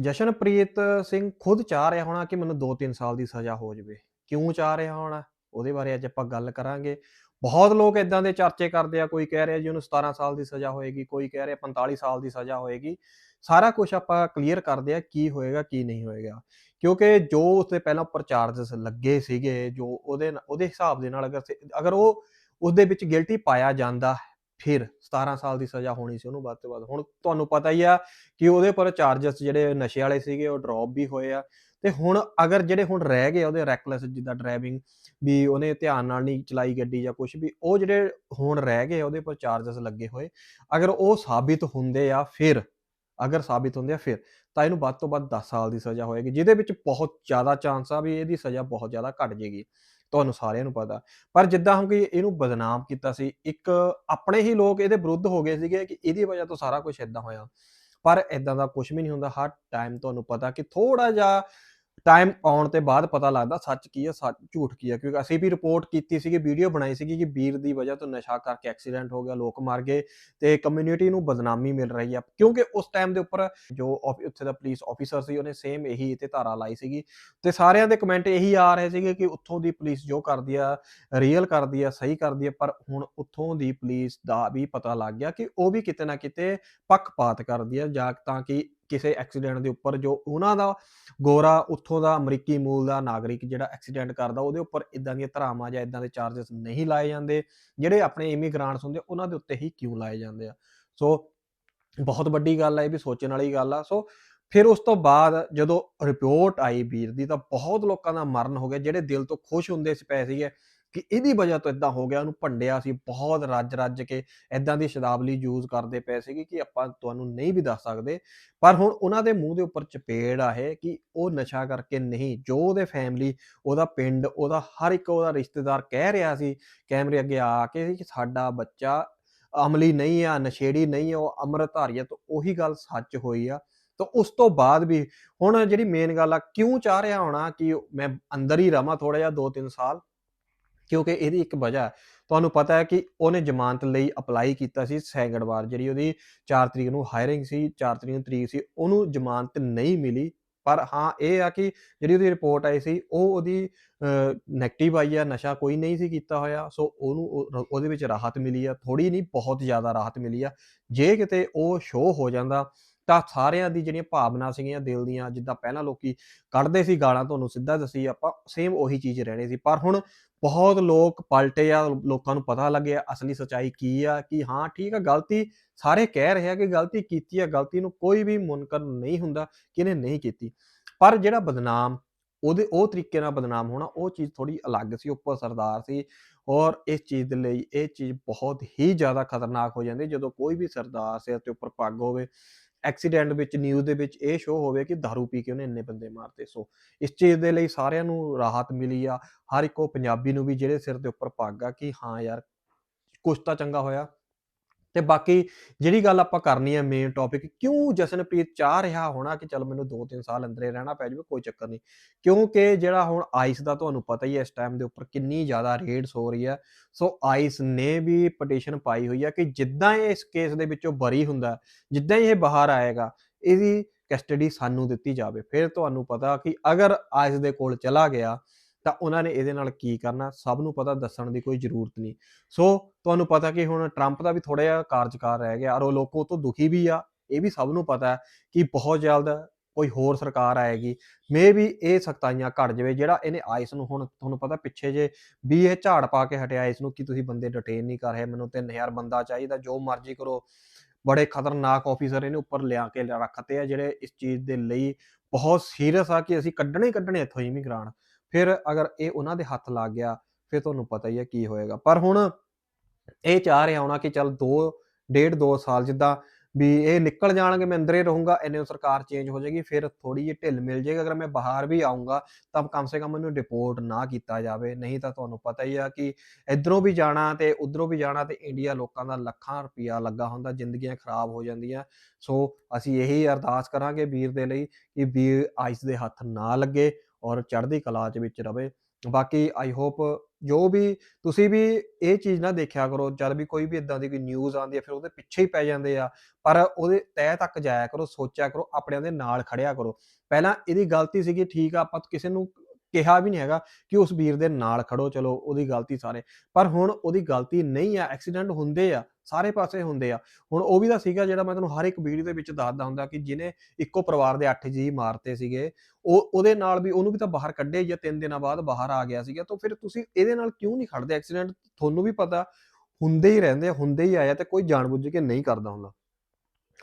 ਜਸ਼ਨਪ੍ਰੀਤ ਸਿੰਘ ਖੁਦ ਚਾਹ ਰਿਹਾ ਹੋਣਾ ਕਿ ਮੈਨੂੰ 2-3 ਸਾਲ ਦੀ ਸਜ਼ਾ ਹੋ ਜਾਵੇ। ਕਿਉਂ ਚਾਹ ਰਿਹਾ ਹੋਣਾ? ਉਹਦੇ ਬਾਰੇ ਅੱਜ ਆਪਾਂ ਗੱਲ ਕਰਾਂਗੇ। ਬਹੁਤ ਲੋਕ ਇਦਾਂ ਦੇ ਚਰਚੇ ਕਰਦੇ ਆ, ਕੋਈ ਕਹਿ ਰਿਹਾ ਜੀ ਉਹਨੂੰ 17 ਸਾਲ ਦੀ ਸਜ਼ਾ ਹੋਏਗੀ, ਕੋਈ ਕਹਿ ਰਿਹਾ 45 ਸਾਲ ਦੀ ਸਜ਼ਾ ਹੋਏਗੀ। ਸਾਰਾ ਕੁਝ ਆਪਾਂ ਕਲੀਅਰ ਕਰਦੇ ਆ ਕੀ ਹੋਏਗਾ, ਕੀ ਨਹੀਂ ਹੋਏਗਾ। ਕਿਉਂਕਿ ਜੋ ਉਸਦੇ ਪਹਿਲਾਂ ਉੱਪਰ ਚਾਰजेस ਲੱਗੇ ਸੀਗੇ, ਜੋ ਉਹਦੇ ਉਹਦੇ ਹਿਸਾਬ ਦੇ ਨਾਲ ਅਗਰ ਅਗਰ ਉਹ ਉਸਦੇ ਵਿੱਚ ਗਿਲਟੀ ਪਾਇਆ ਜਾਂਦਾ, ਫਿਰ 17 ਸਾਲ ਦੀ ਸਜ਼ਾ ਹੋਣੀ ਸੀ ਉਹਨੂੰ ਵੱਧ ਤੋਂ ਵੱਧ। ਹੁਣ ਤੁਹਾਨੂੰ ਪਤਾ ਹੀ ਆ ਕਿ ਉਹਦੇ ਪਰ ਚਾਰजेस ਜਿਹੜੇ ਨਸ਼ੇ ਵਾਲੇ ਸੀਗੇ ਉਹ ਡ੍ਰੌਪ ਵੀ ਹੋਏ ਆ। ਤੇ ਹੁਣ ਅਗਰ ਜਿਹੜੇ ਹੁਣ ਰਹਿ ਗਏ ਉਹਦੇ ਰੈਕਲੈਸ ਜਿੱਦਾਂ ਡਰਾਈਵਿੰਗ ਵੀ ਉਹਨੇ ਧਿਆਨ ਨਾਲ ਨਹੀਂ ਚਲਾਈ ਗੱਡੀ ਜਾਂ ਕੁਝ ਵੀ, ਉਹ ਜਿਹੜੇ ਹੁਣ ਰਹਿ ਗਏ ਉਹਦੇ ਪਰ ਚਾਰजेस ਲੱਗੇ ਹੋਏ। ਅਗਰ ਉਹ ਸਾਬਿਤ ਹੁੰਦੇ ਆ ਫਿਰ, ਅਗਰ ਸਾਬਿਤ ਹੁੰਦੇ ਆ ਫਿਰ, ਤਾਂ ਇਹਨੂੰ ਵੱਧ ਤੋਂ ਵੱਧ 10 ਸਾਲ ਦੀ ਸਜ਼ਾ ਹੋਏਗੀ, ਜਿਹਦੇ ਵਿੱਚ ਬਹੁਤ ਜ਼ਿਆਦਾ ਚਾਂਸ ਆ ਵੀ ਇਹਦੀ ਸਜ਼ਾ ਬਹੁਤ ਜ਼ਿਆਦਾ ਘਟ ਜੇਗੀ ਤੁਹਾਨੂੰ ਸਾਰਿਆਂ ਨੂੰ ਪਤਾ। ਪਰ ਜਿੱਦਾਂ ਹੁਣ ਕਿ ਇਹਨੂੰ ਬਦਨਾਮ ਕੀਤਾ ਸੀ, ਇੱਕ ਆਪਣੇ ਹੀ ਲੋਕ ਇਹਦੇ ਵਿਰੁੱਧ ਹੋ ਗਏ ਸੀਗੇ ਕਿ ਇਹਦੀ ਵਜ੍ਹਾ ਤੋਂ ਸਾਰਾ ਕੁਝ ਏਦਾਂ ਹੋਇਆ। ਪਰ ਏਦਾਂ ਦਾ ਕੁਝ ਵੀ ਨਹੀਂ ਹੁੰਦਾ। ਹਰ ਟਾਈਮ ਤੁਹਾਨੂੰ ਪਤਾ ਕਿ ਥੋੜਾ ਜਿਹਾ ਟਾਈਮ ਆਉਣ ਤੇ ਬਾਅਦ ਪਤਾ ਲੱਗਦਾ ਸੱਚ ਕੀ ਹੈ ਸੱਚ ਝੂਠ ਕੀ ਹੈ ਕਿਉਂਕਿ ਅਸੀਂ ਵੀ ਰਿਪੋਰਟ ਕੀਤੀ ਸੀਗੀ, ਵੀਡੀਓ ਬਣਾਈ ਸੀਗੀ ਕਿ ਵੀਰ ਦੀ ਵਜ੍ਹਾ ਤੋਂ ਨਸ਼ਾ ਕਰਕੇ ਐਕਸੀਡੈਂਟ ਹੋ ਗਿਆ, ਲੋਕ ਮਰ ਗਏ ਤੇ ਕਮਿਊਨਿਟੀ ਨੂੰ ਬਦਨਾਮੀ ਮਿਲ ਰਹੀ ਆ। ਕਿਉਂਕਿ ਉਸ ਟਾਈਮ ਦੇ ਉੱਪਰ ਜੋ ਉੱਥੇ ਦਾ ਪੁਲਿਸ ਆਫੀਸਰ ਸੀ ਉਹਨੇ ਸੇਮ ਇਹੀ ਤੇ ਧਾਰਾ ਲਾਈ ਸੀਗੀ ਤੇ ਸਾਰਿਆਂ ਦੇ ਕਮੈਂਟ ਇਹੀ ਆ ਰਹੇ ਸੀਗੇ ਕਿ ਉੱਥੋਂ ਦੀ ਪੁਲਿਸ ਜੋ ਕਰਦੀ ਆ, ਰੀਅਲ ਕਰਦੀ ਆ, ਸਹੀ ਕਰਦੀ ਆ। ਪਰ ਹੁਣ ਉੱਥੋਂ ਦੀ ਪੁਲਿਸ ਦਾ ਵੀ ਪਤਾ ਲੱਗ ਗਿਆ ਕਿ ਉਹ ਵੀ ਕਿਤੇ ਨਾ ਕਿਤੇ ਪੱਖਪਾਤ ਕਰਦੀ ਆ ਜਾਂ ਤਾਂ ਕਿ ਕਿਸੇ ਐਕਸੀਡੈਂਟ ਦੇ ਉੱਪਰ ਜੋ ਉਹਨਾਂ ਦਾ ਗੋਰਾ ਉੱਥੋਂ ਦਾ ਅਮਰੀਕੀ ਮੂਲ ਦਾ ਨਾਗਰਿਕ ਜਿਹੜਾ ਐਕਸੀਡੈਂਟ ਕਰਦਾ ਉਹਦੇ ਉੱਪਰ ਇਦਾਂ ਦੀਆਂ ਧਾਰਾਵਾਂ ਜਾਂ ਇਦਾਂ ਦੇ ਚਾਰजेस ਨਹੀਂ ਲਾਏ ਜਾਂਦੇ। ਜਿਹੜੇ ਆਪਣੇ ਇਮੀਗ੍ਰਾਂਟਸ ਹੁੰਦੇ ਉਹਨਾਂ ਦੇ ਉੱਤੇ ਹੀ ਕਿਉਂ ਲਾਏ ਜਾਂਦੇ ਆ। ਸੋ ਬਹੁਤ ਵੱਡੀ ਗੱਲ ਆ, ਇਹ ਵੀ ਸੋਚਣ ਵਾਲੀ ਗੱਲ ਆ। ਸੋ ਫਿਰ ਉਸ ਤੋਂ ਬਾਅਦ ਜਦੋਂ ਰਿਪੋਰਟ ਆਈ ਵੀਰ ਦੀ ਤਾਂ ਬਹੁਤ ਲੋਕਾਂ ਦਾ ਮਰਨ ਹੋ ਗਿਆ, ਜਿਹੜੇ ਦਿਲ ਤੋਂ ਖੁਸ਼ ਹੁੰਦੇ ਸੀ ਪਏ ਸੀਗੇ ਕਿ ਇਹਦੀ ਵਜ੍ਹਾ ਤੋਂ ਏਦਾਂ ਹੋ ਗਿਆ, ਉਹਨੂੰ ਭੰਡਿਆ ਸੀ ਬਹੁਤ ਰੱਜ-ਰੱਜ ਕੇ ਏਦਾਂ ਦੀ ਸ਼ਬਦਾਵਲੀ ਯੂਜ਼ ਕਰਦੇ ਪਏ ਸੀਗੇ ਕਿ ਆਪਾਂ ਤੁਹਾਨੂੰ ਨਹੀਂ ਵੀ ਦੱਸ ਸਕਦੇ। ਪਰ ਹੁਣ ਉਹਨਾਂ ਦੇ ਮੂੰਹ ਦੇ ਉੱਪਰ ਚਪੇੜ ਆ ਇਹ ਕਿ ਉਹ ਨਸ਼ਾ ਕਰਕੇ ਨਹੀਂ, ਜੋ ਉਹਦੇ ਫੈਮਿਲੀ, ਉਹਦਾ ਪਿੰਡ, ਉਹਦਾ ਹਰ ਇੱਕ ਉਹਦਾ ਰਿਸ਼ਤੇਦਾਰ ਕਹਿ ਰਿਹਾ ਸੀ ਕੈਮਰੇ ਅੱਗੇ ਆ ਕੇ ਕਿ ਸਾਡਾ ਬੱਚਾ ਅਮਲੀ ਨਹੀਂ ਆ, ਨਸ਼ੇੜੀ ਨਹੀਂ ਆ, ਉਹ ਅੰਮ੍ਰਿਤਧਾਰੀ ਆ। ਤਾਂ ਉਹੀ ਗੱਲ ਸੱਚ ਹੋਈ ਆ। ਤਾਂ ਉਸ ਤੋਂ ਬਾਅਦ ਵੀ ਹੁਣ ਜਿਹੜੀ ਮੇਨ ਗੱਲ ਆ, ਕਿਉਂ ਚਾਹ ਰਿਹਾ ਹੋਣਾ ਕਿ ਮੈਂ ਅੰਦਰ ਹੀ ਰਵਾਂ ਥੋੜਾ ਜਿਹਾ 2-3 ਸਾਲ? ਕਿਉਂਕਿ ਇਹਦੀ ਇੱਕ ਵਜ੍ਹਾ ਤੁਹਾਨੂੰ ਪਤਾ ਹੈ ਕਿ ਉਹਨੇ ਜ਼ਮਾਨਤ ਲਈ ਅਪਲਾਈ ਕੀਤਾ ਸੀ ਸੈਂਕੜਵਾਰ ਜਿਹੜੀ ਉਹਦੀ 4 ਤਰੀਕ ਨੂੰ ਹਾਇਰਿੰਗ ਸੀ, 4 ਤਰੀਕ ਨੂੰ ਤਰੀਕ ਸੀ, ਉਹਨੂੰ ਜ਼ਮਾਨਤ ਨਹੀਂ ਮਿਲੀ। ਪਰ ਹਾਂ, ਇਹ ਆ ਕਿ ਜਿਹੜੀ ਉਹਦੀ ਰਿਪੋਰਟ ਆਈ ਸੀ ਉਹ ਉਹਦੀ ਅ, ਆਈ ਆ, ਨਸ਼ਾ ਕੋਈ ਨਹੀਂ ਸੀ ਕੀਤਾ ਹੋਇਆ। ਸੋ ਉਹਨੂੰ ਉਹਦੇ ਵਿੱਚ ਰਾਹਤ ਮਿਲੀ ਆ, ਥੋੜੀ ਨਹੀਂ ਬਹੁਤ ਜ਼ਿਆਦਾ ਰਾਹਤ ਮਿਲੀ ਆ। ਜੇ ਕਿਤੇ ਉਹ ਸ਼ੋਅ ਹੋ ਜਾਂਦਾ ਤਾਂ ਸਾਰਿਆਂ ਦੀ ਜਿਹੜੀਆਂ ਭਾਵਨਾ ਸੀਗੀਆਂ ਦਿਲ ਦੀਆਂ, ਜਿੱਦਾਂ ਪਹਿਲਾਂ ਲੋਕੀ ਕੱਢਦੇ ਸੀ ਗਾਲਾਂ ਤੁਹਾਨੂੰ ਸਿੱਧਾ ਦੱਸੀ ਆਪਾਂ, ਸੇਮ ਉਹੀ ਚੀਜ਼ ਰਹਿਣੀ ਸੀ। ਪਰ ਹੁਣ ਬਹੁਤ ਲੋਕ ਪਲਟੇ ਆ, ਲੋਕਾਂ ਨੂੰ ਪਤਾ ਲੱਗਿਆ ਅਸਲੀ ਸੱਚਾਈ ਕੀ ਆ ਕਿ ਹਾਂ ਠੀਕ ਆ, ਗਲਤੀ ਸਾਰੇ ਕਹਿ ਰਹੇ ਆ ਕਿ ਗਲਤੀ ਕੀਤੀ ਆ, ਗਲਤੀ ਨੂੰ ਕੋਈ ਵੀ ਮੁਨਕਰ ਨਹੀਂ ਹੁੰਦਾ ਕਿ ਇਹਨੇ ਨਹੀਂ ਕੀਤੀ। ਪਰ ਜਿਹੜਾ ਬਦਨਾਮ ਉਹਦੇ ਉਹ ਤਰੀਕੇ ਨਾਲ ਬਦਨਾਮ ਹੋਣਾ, ਉਹ ਚੀਜ਼ ਥੋੜੀ ਅਲੱਗ ਸੀ, ਉੱਪਰ ਸਰਦਾਰ ਸੀ ਔਰ ਇਸ ਚੀਜ਼ ਦੇ ਲਈ ਇਹ ਚੀਜ਼ ਬਹੁਤ ਹੀ ਜ਼ਿਆਦਾ ਖਤਰਨਾਕ ਹੋ ਜਾਂਦੀ ਜਦੋਂ ਕੋਈ ਵੀ ਸਰਦਾਰ ਸਿਰ ਤੇ ਉੱਪਰ ਪੱਗ ਹੋਵੇ, ਐਕਸੀਡੈਂਟ ਵਿੱਚ ਨਿਊਜ਼ ਦੇ ਵਿੱਚ ਇਹ ਸ਼ੋਅ ਹੋਵੇ ਕਿ ਦਾਰੂ ਪੀ ਕੇ ਉਹਨੇ ਇੰਨੇ ਬੰਦੇ ਮਾਰਤੇ। ਸੋ ਇਸ ਚੀਜ਼ ਦੇ ਲਈ ਸਾਰਿਆਂ ਨੂੰ ਰਾਹਤ ਮਿਲੀ ਆ। ਹਰ ਇੱਕ ਉਹ ਪੰਜਾਬੀ ਨੂੰ ਵੀ ਜਿਹੜੇ ਸਿਰ ਦੇ ਉੱਪਰ ਪੱਗ ਆ ਕਿ ਹਾਂ ਯਾਰ, ਕੁਛ ਤਾਂ ਚੰਗਾ ਹੋਇਆ। ਤੇ ਬਾਕੀ ਜਿਹੜੀ ਗੱਲ ਆਪਾਂ ਕਰਨੀ ਹੈ ਮੇਨ ਟੌਪਿਕ ਕਿਉਂ ਜਸ਼ਨਪ੍ਰੀਤ ਚਾਹ ਰਿਹਾ ਹੋਣਾ ਕਿ ਚੱਲ ਮੈਨੂੰ 2-3 ਸਾਲ ਅੰਦਰੇ ਰਹਿਣਾ ਪੈ ਜਾਵੇ, ਕੋਈ ਚੱਕਰ ਨਹੀਂ। ਕਿਉਂਕਿ ਜਿਹੜਾ ਹੁਣ ਆਈਸ ਦਾ ਤੁਹਾਨੂੰ ਪਤਾ ਹੀ ਹੈ ਇਸ ਟਾਈਮ ਦੇ ਉੱਪਰ ਕਿੰਨੀ ਜ਼ਿਆਦਾ ਰੇਡਸ ਹੋ ਰਹੀ ਹੈ। ਸੋ ਆਈਸ ਨੇ ਵੀ ਪਟੀਸ਼ਨ ਪਾਈ ਹੋਈ ਹੈ ਕਿ ਜਿੱਦਾਂ ਇਹ ਇਸ ਕੇਸ ਦੇ ਵਿੱਚੋਂ ਬਰੀ ਹੁੰਦਾ, ਜਿੱਦਾਂ ਹੀ ਇਹ ਬਾਹਰ ਆਏਗਾ, ਇਹਦੀ ਕਸਟਡੀ ਸਾਨੂੰ ਦਿੱਤੀ ਜਾਵੇ। ਫਿਰ ਤੁਹਾਨੂੰ ਪਤਾ ਕਿ ਅਗਰ ਆਈਸ ਦੇ ਕੋਲ ਚਲਾ ਗਿਆ ਤਾਂ ਉਹਨਾਂ ਨੇ ਇਹਦੇ ਨਾਲ ਕੀ ਕਰਨਾ, ਸਭ ਨੂੰ ਪਤਾ ਦੱਸਣ ਦੀ ਕੋਈ ਜ਼ਰੂਰਤ ਨਹੀਂ। ਸੋ ਤੁਹਾਨੂੰ ਪਤਾ ਕਿ ਹੁਣ ਟਰੰਪ ਦਾ ਵੀ ਥੋੜਾ ਜਿਹਾ ਕਾਰਜਕਾਰ ਰਹਿ ਗਿਆ ਔਰ ਉਹ ਲੋਕ ਤੋਂ ਦੁਖੀ ਵੀ ਆ। ਇਹ ਵੀ ਸਭ ਨੂੰ ਪਤਾ ਹੈ ਕਿ ਬਹੁਤ ਜਲਦ ਕੋਈ ਹੋਰ ਸਰਕਾਰ ਆਏਗੀ। ਮੇਬੀ ਇਹ ਸਖਤਾਈਆਂ ਘਟ ਜਾਵੇ ਜਿਹੜਾ ਇਹਨੇ ਆਈਸ ਨੂੰ ਹੁਣ ਤੁਹਾਨੂੰ ਪਤਾ ਪਿੱਛੇ ਜੇ ਵੀ ਇਹ ਝਾੜ ਪਾ ਕੇ ਹਟਿਆ ਆਈਸ ਨੂੰ ਕਿ ਤੁਸੀਂ ਬੰਦੇ ਡਿਟੇਨ ਨਹੀਂ ਕਰ ਰਹੇ, ਮੈਨੂੰ 3000 ਬੰਦਾ ਚਾਹੀਦਾ, ਜੋ ਮਰਜ਼ੀ ਕਰੋ। ਬੜੇ ਖਤਰਨਾਕ ਆਫੀਸਰ ਇਹਨੇ ਉੱਪਰ ਲਿਆ ਕੇ ਰੱਖਤੇ ਆ ਜਿਹੜੇ ਇਸ ਚੀਜ਼ ਦੇ ਲਈ ਬਹੁਤ ਸੀਰੀਅਸ ਆ ਕਿ ਅਸੀਂ ਕੱਢਣੇ ਹੀ ਕੱਢਣੇ ਇੱਥੋਂ ਇਮੀਗ੍ਰਾਂਟ। ਫਿਰ ਅਗਰ ਇਹ ਉਹਨਾਂ ਦੇ ਹੱਥ ਲੱਗ ਗਿਆ, ਫਿਰ ਤੁਹਾਨੂੰ ਪਤਾ ਹੀ ਹੈ ਕੀ ਹੋਏਗਾ। ਪਰ ਹੁਣ ਇਹ ਚਾਹ ਰਿਹਾ ਹੋਣਾ ਕਿ ਚੱਲ 2 ਡੇਢ 2 ਸਾਲ ਜਿੱਦਾਂ ਵੀ ਇਹ ਨਿਕਲ ਜਾਣਗੇ, ਮੈਂ ਅੰਦਰੇ ਰਹੂੰਗਾ, ਇੰਨੇ ਸਰਕਾਰ ਚੇਂਜ ਹੋ ਜਾਏਗੀ, ਫਿਰ ਥੋੜੀ ਜਿਹੀ ਢਿੱਲ ਮਿਲ ਜਾਏਗੀ। ਅਗਰ ਮੈਂ ਬਾਹਰ ਵੀ ਆਊਂਗਾ ਤਾਂ ਕਮ ਸੇ ਕਮ ਮੈਨੂੰ ਡਿਪੋਰਟ ਨਾ ਕੀਤਾ ਜਾਵੇ। ਨਹੀਂ ਤਾਂ ਤੁਹਾਨੂੰ ਪਤਾ ਹੀ ਆ ਕਿ ਇੱਧਰੋਂ ਵੀ ਜਾਣਾ ਤੇ ਉੱਧਰੋਂ ਵੀ ਜਾਣਾ ਤੇ ਇੰਡੀਆ ਲੋਕਾਂ ਦਾ ਲੱਖਾਂ ਰੁਪਈਆ ਲੱਗਾ ਹੁੰਦਾ, ਜ਼ਿੰਦਗੀਆਂ ਖਰਾਬ ਹੋ ਜਾਂਦੀਆਂ। ਸੋ ਅਸੀਂ ਇਹੀ ਅਰਦਾਸ ਕਰਾਂਗੇ ਵੀਰ ਦੇ ਲਈ ਕਿ ਵੀਰ ਆਈਸ ਦੇ ਹੱਥ ਨਾ ਲੱਗੇ ਔਰ ਚੜ੍ਹਦੀ ਕਲਾ 'ਚ ਵਿੱਚ ਰਵੇ। ਬਾਕੀ ਆਈ ਹੋਪ ਜੋ ਵੀ ਤੁਸੀਂ ਵੀ ਇਹ ਚੀਜ਼ ਨਾ ਦੇਖਿਆ ਕਰੋ, ਜਦ ਵੀ ਕੋਈ ਵੀ ਇਦਾਂ ਦੀ ਕੋਈ ਨਿਊਜ਼ ਆਉਂਦੀ ਹੈ ਫਿਰ ਉਹਦੇ ਪਿੱਛੇ ਹੀ ਪੈ ਜਾਂਦੇ ਆ। ਪਰ ਉਹਦੇ ਤਹਿ ਤੱਕ ਜਾਇਆ ਕਰੋ, ਸੋਚਿਆ ਕਰੋ, ਆਪਣਿਆਂ ਦੇ ਨਾਲ ਖੜਿਆ ਕਰੋ। ਪਹਿਲਾਂ ਇਹਦੀ ਗਲਤੀ ਸੀਗੀ, ਠੀਕ ਆ, ਆਪਾਂ ਕਿਸੇ ਨੂੰ ਕਿਹਾ ਵੀ ਨਹੀਂ ਹੈਗਾ ਕਿ ਉਸ ਵੀਰ ਦੇ ਨਾਲ ਖੜੋ, ਚਲੋ ਉਹਦੀ ਗਲਤੀ ਸਾਰੇ। ਪਰ ਹੁਣ ਉਹਦੀ ਗਲਤੀ ਨਹੀਂ ਆ, ਐਕਸੀਡੈਂਟ ਹੁੰਦੇ ਆ ਸਾਰੇ ਪਾਸੇ ਹੁੰਦੇ ਆ। ਹੁਣ ਉਹ ਵੀ ਤਾਂ ਸੀਗਾ ਜਿਹੜਾ ਮੈਂ ਤੁਹਾਨੂੰ ਹਰ ਇੱਕ ਵੀਡੀਓ ਦੇ ਵਿੱਚ ਦੱਸਦਾ ਹੁੰਦਾ ਕਿ ਜਿਹਨੇ ਇੱਕੋ ਪਰਿਵਾਰ ਦੇ 8 ਜੀ ਮਾਰਤੇ ਸੀਗੇ, ਉਹ ਉਹਦੇ ਨਾਲ ਵੀ ਉਹਨੂੰ ਵੀ ਤਾਂ ਬਾਹਰ ਕੱਢਿਆ ਜਾਂ 3 ਦਿਨਾਂ ਬਾਅਦ ਬਾਹਰ ਆ ਗਿਆ ਸੀਗਾ। ਤਾਂ ਫਿਰ ਤੁਸੀਂ ਇਹਦੇ ਨਾਲ ਕਿਉਂ ਨਹੀਂ ਖੜਦੇ? ਐਕਸੀਡੈਂਟ ਤੁਹਾਨੂੰ ਵੀ ਪਤਾ ਹੁੰਦੇ ਹੀ ਰਹਿੰਦੇ ਹੁੰਦੇ ਹੀ ਆਇਆ ਤੇ ਕੋਈ ਜਾਣਬੁੱਝ ਕੇ ਨਹੀਂ ਕਰਦਾ ਹੁੰਦਾ।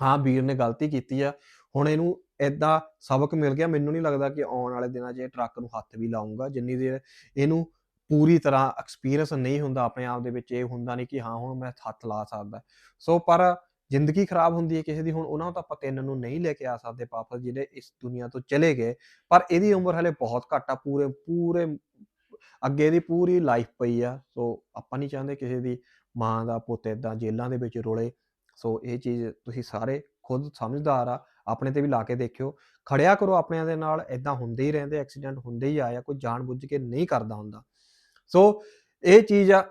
ਹਾਂ, ਵੀਰ ਨੇ ਗਲਤੀ ਕੀਤੀ ਆ। ਹੁਣ ਇਹਨੂੰ ਐਦਾਂ ਸਬਕ ਮਿਲ ਗਿਆ। ਮੈਨੂੰ ਨਹੀਂ ਲੱਗਦਾ ਕਿ ਆਉਣ ਵਾਲੇ ਦਿਨਾਂ 'ਚ ਇਹ ਟਰੱਕ ਨੂੰ ਹੱਥ ਵੀ ਲਾਊਗਾ। ਜਿੰਨੀ ਦੇਰ ਇਹਨੂੰ ਪੂਰੀ ਤਰ੍ਹਾਂ ਐਕਸਪੀਰੀਅੰਸ ਨਹੀਂ ਹੁੰਦਾ ਆਪਣੇ ਆਪ ਦੇ ਵਿੱਚ, ਇਹ ਹੁੰਦਾ ਨਹੀਂ ਕਿ ਹਾਂ, ਹੁਣ ਮੈਂ ਹੱਥ ਲਾ ਸਕਦਾ। ਸੋ ਪਰ ਜ਼ਿੰਦਗੀ ਖਰਾਬ ਹੁੰਦੀ ਹੈ ਕਿਸੇ ਦੀ, ਹੁਣ ਉਹਨਾਂ ਨੂੰ ਤਾਂ ਆਪਾਂ ਤਿੰਨ ਨੂੰ ਨਹੀਂ ਲੈ ਕੇ ਆ ਸਕਦੇ ਵਾਪਸ ਜਿਹੜੇ ਇਸ ਦੁਨੀਆ ਤੋਂ ਚਲੇ ਗਏ। ਪਰ ਇਹਦੀ ਉਮਰ ਹਲੇ ਬਹੁਤ ਘੱਟ ਆ, ਪੂਰੇ ਪੂਰੇ ਅੱਗੇ ਦੀ ਪੂਰੀ ਲਾਈਫ ਪਈ ਆ। ਸੋ ਆਪਾਂ ਨਹੀਂ ਚਾਹੁੰਦੇ ਕਿਸੇ ਦੀ ਮਾਂ ਦਾ, ਪੁੱਤ ਇਦਾਂ ਜੇਲ੍ਹਾਂ ਦੇ ਵਿੱਚ ਰੁਲੇ। ਸੋ ਇਹ ਚੀਜ਼ ਤੁਸੀਂ ਸਾਰੇ ਖੁਦ ਸਮਝਦਾਰ ਆ, ਆਪਣੇ ਤੇ ਵੀ ਲਾ ਕੇ ਦੇਖਿਓ। ਖੜਿਆ ਕਰੋ ਆਪਣਿਆਂ ਦੇ ਨਾਲ ਇਦਾਂ ਹੁੰਦੇ ਹੀ ਰਹਿੰਦੇ ਐਕਸੀਡੈਂਟ ਹੁੰਦੇ ਹੀ ਆਇਆ, ਕੋਈ ਜਾਣ ਬੁੱਝ ਕੇ ਨਹੀਂ ਕਰਦਾ ਹੁੰਦਾ। ਸੋ ਇਹ ਚੀਜ਼ ਆ,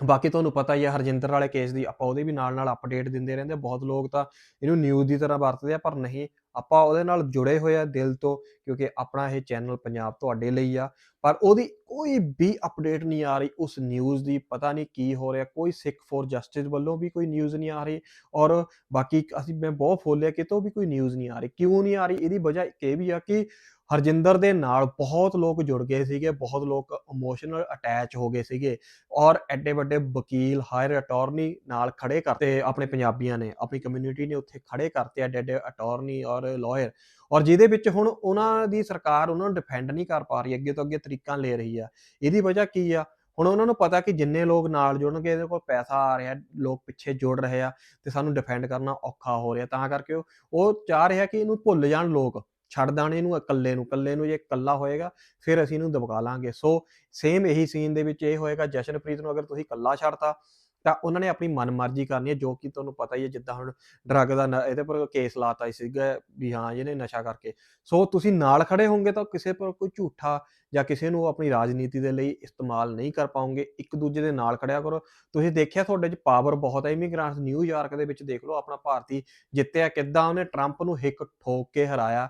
ਬਾਕੀ ਤੁਹਾਨੂੰ ਪਤਾ ਹੀ ਆ, ਹਰਜਿੰਦਰ ਵਾਲੇ ਕੇਸ ਦੀ ਆਪਾਂ ਉਹਦੇ ਵੀ ਨਾਲ ਨਾਲ ਅਪਡੇਟ ਦਿੰਦੇ ਰਹਿੰਦੇ ਬਹੁਤ ਲੋਕ ਤਾਂ ਇਹਨੂੰ ਨਿਊਜ਼ ਦੀ ਤਰ੍ਹਾਂ ਵਰਤਦੇ ਆ, ਪਰ ਨਹੀਂ, ਆਪਾਂ ਉਹਦੇ ਨਾਲ ਜੁੜੇ ਹੋਏ ਆ ਦਿਲ ਤੋਂ, ਕਿਉਂਕਿ ਆਪਣਾ ਇਹ ਚੈਨਲ ਪੰਜਾਬ ਤੁਹਾਡੇ ਲਈ ਆ। ਪਰ ਉਹਦੀ ਕੋਈ ਵੀ ਅਪਡੇਟ ਨਹੀਂ ਆ ਰਹੀ, ਉਸ ਨਿਊਜ਼ ਦੀ ਪਤਾ ਨਹੀਂ ਕੀ ਹੋ ਰਿਹਾ, ਕੋਈ ਸਿੱਖ ਫੋਰ ਜਸਟਿਸ ਵੱਲੋਂ ਵੀ ਕੋਈ ਨਿਊਜ਼ ਨਹੀਂ ਆ ਰਹੀ। ਔਰ ਬਾਕੀ ਅਸੀਂ, ਮੈਂ ਬਹੁਤ ਫੋਲਿਆ, ਕਿਤੋਂ ਵੀ ਕੋਈ ਨਿਊਜ਼ ਨਹੀਂ ਆ ਰਹੀ, ਕਿਉਂ ਨਹੀਂ ਆ ਰਹੀ, ਇਹਦੀ ਵਜ੍ਹਾ ਇਹ ਵੀ ਆ ਕਿ ਹਰਜਿੰਦਰ ਦੇ ਨਾਲ ਬਹੁਤ ਲੋਕ ਜੁੜ ਗਏ ਸੀਗੇ, ਬਹੁਤ ਲੋਕ ਇਮੋਸ਼ਨਲ ਅਟੈਚ ਹੋ ਗਏ ਸੀਗੇ ਔਰ ਐਡੇ ਵੱਡੇ ਵਕੀਲ ਹਾਇਰ ਅਟਾਰਨੀ ਨਾਲ ਖੜੇ ਕਰਤੇ ਆਪਣੇ ਪੰਜਾਬੀਆਂ ਨੇ, ਆਪਣੀ ਕਮਿਊਨਿਟੀ ਨੇ ਉੱਥੇ ਖੜੇ ਕਰਤੇ ਐਡੇ ਐਡੇ ਅਟਾਰਨੀ ਔਰ ਲਾਇਰ ਔਰ ਜਿਹਦੇ ਵਿੱਚ ਹੁਣ ਉਹਨਾਂ ਦੀ ਸਰਕਾਰ ਉਹਨਾਂ ਨੂੰ ਡਿਫੈਂਡ ਨਹੀਂ ਕਰ ਪਾ ਰਹੀ, ਅੱਗੇ ਤੋਂ ਅੱਗੇ ਤਰੀਕਾਂ ਲੈ ਰਹੀ ਆ। ਇਹਦੀ ਵਜ੍ਹਾ ਕੀ ਆ? ਹੁਣ ਉਹਨਾਂ ਨੂੰ ਪਤਾ ਕਿ ਜਿੰਨੇ ਲੋਕ ਨਾਲ ਜੁੜਨਗੇ, ਇਹਦੇ ਕੋਲ ਪੈਸਾ ਆ ਰਿਹਾ, ਲੋਕ ਪਿੱਛੇ ਜੁੜ ਰਹੇ ਆ ਤੇ ਸਾਨੂੰ ਡਿਫੈਂਡ ਕਰਨਾ ਔਖਾ ਹੋ ਰਿਹਾ। ਤਾਂ ਕਰਕੇ ਉਹ ਉਹ ਚਾਹ ਰਿਹਾ ਕਿ ਇਹਨੂੰ ਭੁੱਲ ਜਾਣ ਲੋਕ। ਛੱਡ ਦੇਣ ਇਹਨੂੰ ਇਕੱਲੇ ਨੂੰ ਇਕੱਲੇ ਨੂੰ ਜੇ ਇਕੱਲਾ ਹੋਏਗਾ, ਫਿਰ ਅਸੀਂ ਇਹਨੂੰ ਦਬਕਾ ਲਾਂਗੇ। ਸੋ ਸੇਮ ਇਹੀ ਸੀਨ ਦੇ ਵਿੱਚ ਇਹ ਹੋਏਗਾ, ਜਸ਼ਨਪ੍ਰੀਤ ਨੂੰ ਅਗਰ ਤੁਸੀਂ ਇਕੱਲਾ ਛੱਡਤਾ, ਤਾਂ ਉਹਨਾਂ ਨੇ ਆਪਣੀ ਮਨਮਰਜ਼ੀ ਕਰਨੀ ਹੈ, ਜੋ ਕਿ ਤੁਹਾਨੂੰ ਪਤਾ ਹੀ ਹੈ, ਜਿੱਦਾਂ ਹੁਣ ਡਰੱਗ ਦਾ ਇਹਦੇ ਪਰ ਕੇਸ ਲਾਤਾ ਸੀਗਾ ਵੀ ਹਾਂ ਇਹਨੇ ਨਸ਼ਾ ਕਰਕੇ। ਸੋ ਤੁਸੀਂ ਨਾਲ ਖੜੇ ਹੋਵੋਗੇ ਤਾਂ ਕਿਸੇ ਪਰ ਕੋਈ ਝੂਠਾ ਜਾਂ ਕਿਸੇ ਨੂੰ ਆਪਣੀ ਰਾਜਨੀਤੀ ਦੇ ਲਈ ਇਸਤੇਮਾਲ ਨਹੀਂ ਕਰ ਪਾਉਂਗੇ ਇੱਕ ਦੂਜੇ ਦੇ ਨਾਲ ਖੜਿਆ ਕਰੋ। ਤੁਸੀਂ ਦੇਖਿਆ ਤੁਹਾਡੇ 'ਚ ਪਾਵਰ ਬਹੁਤ ਹੈ ਇਮੀਗ੍ਰੈਂਟਸ ਨਿਊਯਾਰਕ ਦੇ ਵਿੱਚ ਦੇਖ ਲਓ, ਆਪਣਾ ਭਾਰਤੀ ਜਿੱਤਿਆ ਕਿੱਦਾਂ ਉਹਨੇ ਟਰੰਪ ਨੂੰ ਹਿੱਕ ਠੋਕ ਕੇ ਹਰਾਇਆ।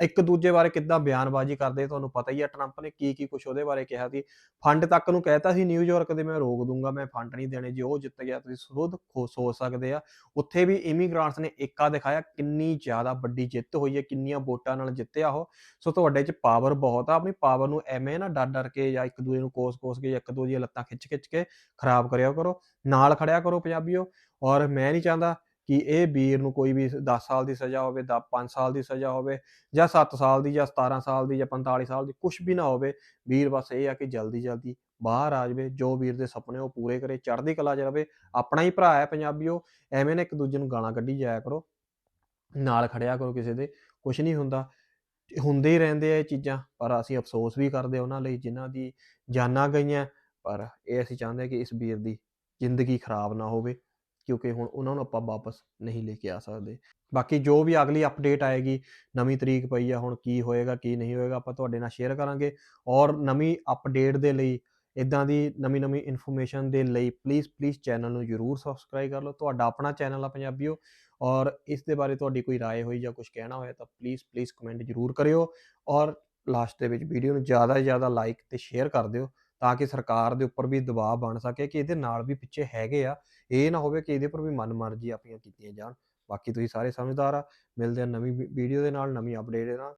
ਇੱਕ ਦੂਜੇ ਬਾਰੇ ਕਿੱਦਾਂ ਬਿਆਨਬਾਜ਼ੀ ਕਰਦੇ, ਤੁਹਾਨੂੰ ਪਤਾ ਹੀ ਹੈ ਟਰੰਪ ਨੇ ਕੀ ਕੀ ਕੁਝ ਉਹਦੇ ਬਾਰੇ ਕਿਹਾ ਸੀ। ਫੰਡ ਤੱਕ ਨੂੰ ਕਹਿਤਾ ਸੀ ਨਿਊਯਾਰਕ ਦੇ, ਮੈਂ ਰੋਕ ਦੂੰਗਾ, ਮੈਂ ਫੰਡ ਨਹੀਂ ਦੇਣੇ, ਜੇ ਉਹ ਜਿੱਤ ਗਿਆ, ਤੁਸੀਂ ਖੁਦ ਖੋ- ਸੋਚ ਸਕਦੇ ਆ। ਉੱਥੇ ਵੀ ਇਮੀਗ੍ਰਾਂਟਸ ਨੇ ਏਕਾ ਦਿਖਾਇਆ, ਕਿੰਨੀ ਜ਼ਿਆਦਾ ਵੱਡੀ ਜਿੱਤ ਹੋਈ ਹੈ, ਕਿੰਨੀਆਂ ਵੋਟਾਂ ਨਾਲ ਜਿੱਤਿਆ ਉਹ। ਸੋ ਤੁਹਾਡੇ 'ਚ ਪਾਵਰ ਬਹੁਤ ਆ, ਆਪਣੀ ਪਾਵਰ ਨੂੰ ਐਵੇਂ ਨਾ ਡਰ ਡਰ ਕੇ ਜਾਂ ਇੱਕ ਦੂਜੇ ਨੂੰ ਕੋਸ-ਕੋਸ ਕੇ ਜਾਂ ਇੱਕ ਦੂਜੇ ਦੀਆਂ ਲੱਤਾਂ ਖਿੱਚ-ਖਿੱਚ ਕੇ ਖਰਾਬ ਕਰਿਆ ਕਰੋ। ਨਾਲ ਖੜਿਆ ਕਰੋ ਪੰਜਾਬੀਓ। ਔਰ ਮੈਂ ਨਹੀਂ ਚਾਹੁੰਦਾ ਕਿ ਇਹ ਵੀਰ ਨੂੰ ਕੋਈ ਵੀ 10 ਸਾਲ ਦੀ ਸਜ਼ਾ ਹੋਵੇ ਦਾ 5 ਸਾਲ ਦੀ ਸਜ਼ਾ ਹੋਵੇ ਜਾਂ 7 ਸਾਲ ਦੀ ਜਾਂ 17 ਸਾਲ ਦੀ ਜਾਂ 45 ਸਾਲ ਦੀ ਕੁਝ ਵੀ ਨਾ ਹੋਵੇ, ਵੀਰ ਬਸ ਇਹ ਆ ਕਿ ਜਲਦੀ ਜਲਦੀ ਬਾਹਰ ਆ ਜਾਵੇ, ਜੋ ਵੀਰ ਦੇ ਸੁਪਨੇ ਉਹ ਪੂਰੇ ਕਰੇ, ਚੜ੍ਹਦੀ ਕਲਾ 'ਚ ਰਵੇ, ਆਪਣਾ ਹੀ ਭਰਾ ਹੈ ਪੰਜਾਬੀਓ, ਐਵੇਂ ਨਾ ਇੱਕ ਦੂਜੇ ਨੂੰ ਗਾਲਾਂ ਕੱਢੀ ਜਾਇਆ ਕਰੋ, ਨਾਲ ਖੜਿਆ ਕਰੋ ਕਿਸੇ ਦੇ ਕੁਝ ਨਹੀਂ ਹੁੰਦਾ, ਹੁੰਦੇ ਹੀ ਰਹਿੰਦੇ ਆ ਇਹ ਚੀਜ਼ਾਂ, ਪਰ ਅਸੀਂ ਅਫਸੋਸ ਵੀ ਕਰਦੇ ਉਹਨਾਂ ਲਈ ਜਿਨ੍ਹਾਂ ਦੀ ਜਾਨਾਂ ਗਈਆਂ, ਪਰ ਇਹ ਅਸੀਂ ਚਾਹੁੰਦੇ ਹਾਂ ਕਿ ਇਸ ਵੀਰ ਦੀ ਜ਼ਿੰਦਗੀ ਖਰਾਬ ਨਾ ਹੋਵੇ। ਕਿਉਂਕਿ ਹੁਣ ਉਹਨਾਂ ਨੂੰ ਆਪਾਂ ਵਾਪਸ ਨਹੀਂ ਲੈ ਕੇ ਆ ਸਕਦੇ ਬਾਕੀ ਜੋ ਵੀ ਅਗਲੀ ਅਪਡੇਟ ਆਏਗੀ ਨਵੀਂ ਤਰੀਕ ਪਈ ਆ ਹੁਣ ਕੀ ਹੋਏਗਾ ਕੀ ਨਹੀਂ ਹੋਏਗਾ ਆਪਾਂ ਤੁਹਾਡੇ ਨਾਲ ਸ਼ੇਅਰ ਕਰਾਂਗੇ ਔਰ ਨਵੀਂ ਅਪਡੇਟ ਦੇ ਲਈ ਇਦਾਂ ਦੀ ਨਵੀਂ ਨਵੀਂ ਇਨਫੋਰਮੇਸ਼ਨ ਦੇ ਲਈ ਪਲੀਜ਼ ਪਲੀਜ਼ ਚੈਨਲ ਨੂੰ ਜਰੂਰ ਸਬਸਕ੍ਰਾਈਬ ਕਰ ਲਓ ਤੁਹਾਡਾ ਆਪਣਾ ਚੈਨਲ ਆ ਪੰਜਾਬੀਓ ਔਰ ਇਸ ਦੇ ਬਾਰੇ ਤੁਹਾਡੀ ਕੋਈ رائے ਹੋਈ ਜਾਂ ਕੁਝ ਕਹਿਣਾ ਹੋਇਆ ਤਾਂ ਪਲੀਜ਼ ਪਲੀਜ਼ ਕਮੈਂਟ ਜਰੂਰ ਕਰਿਓ ਔਰ ਲਾਸਟ ਦੇ ਵਿੱਚ ਵੀਡੀਓ ਨੂੰ ਜ਼ਿਆਦਾ ਤੋਂ ਜ਼ਿਆਦਾ ਲਾਈਕ ਤੇ ਸ਼ੇਅਰ ਕਰ ਦਿਓ ਤਾਂ ਕਿ ਸਰਕਾਰ ਦੇ ਉੱਪਰ ਵੀ ਦਬਾਅ ਬਣ ਸਕੇ ਕਿ ਇਹਦੇ ਨਾਲ ਵੀ ਪਿੱਛੇ ਹੈਗੇ ਆ ਇਹ ਨਾ ਹੋਵੇ ਕਿ ਇਹਦੇ ਉੱਪਰ ਵੀ ਮਨਮਰਜ਼ੀ ਆਪਣੀਆਂ ਕੀਤੀਆਂ ਜਾਣ। ਬਾਕੀ ਤੁਸੀਂ ਸਾਰੇ ਸਮਝਦਾਰ ਆ, ਮਿਲਦੇ ਆ ਨਵੀਂ ਵੀਡੀਓ ਦੇ ਨਾਲ, ਨਵੀਂ ਅਪਡੇਟ ਦੇ ਨਾਲ।